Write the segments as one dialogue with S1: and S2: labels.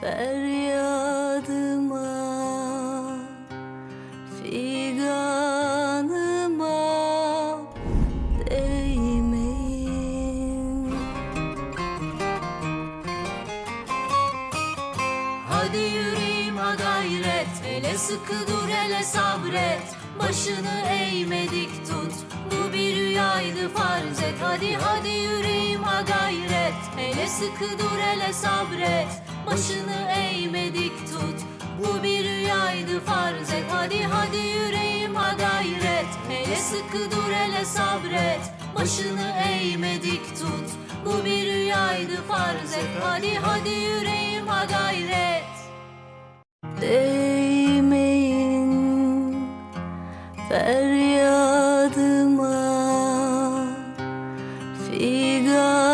S1: feryadıma figanıma değmeyin. Hadi yüreğim ha gayret. Hele sıkı dur hele sabret. Başını eğmedik tut. Bu bir rüyaydı farz et. Hadi hadi yüreğim ha gayret. Hele sıkı dur hele sabret. Başını eğme dik tut. Bu bir rüyaydı farz et. Hadi hadi yüreğim ha gayret Hele sıkı dur hele sabret. Başını eğme dik tut. Bu bir rüyaydı farz et. Hadi hadi yüreğim ha gayret Değmeyin feryadıma Figanıma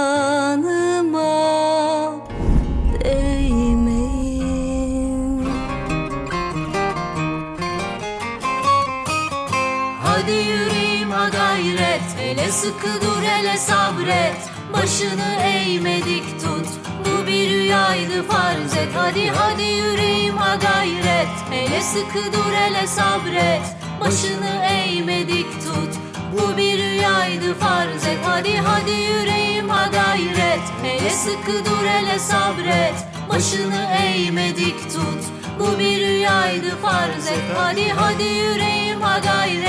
S1: Hadi yüreğim ha gayret. Hele sıkı dur hele sabret. Başını eğme dik tut. Bu bir rüyaydı farz et. Hadi hadi yüreğim ha gayret. Hele sıkı dur hele sabret. Başını eğme dik tut. Bu bir rüyaydı farz et. Hadi hadi yüreğim ha gayret. Hele sıkı dur hele sabret. Başını eğme dik tut. Bu bir rüyaydı farz et. Hadi hadi yüreğim ha gayret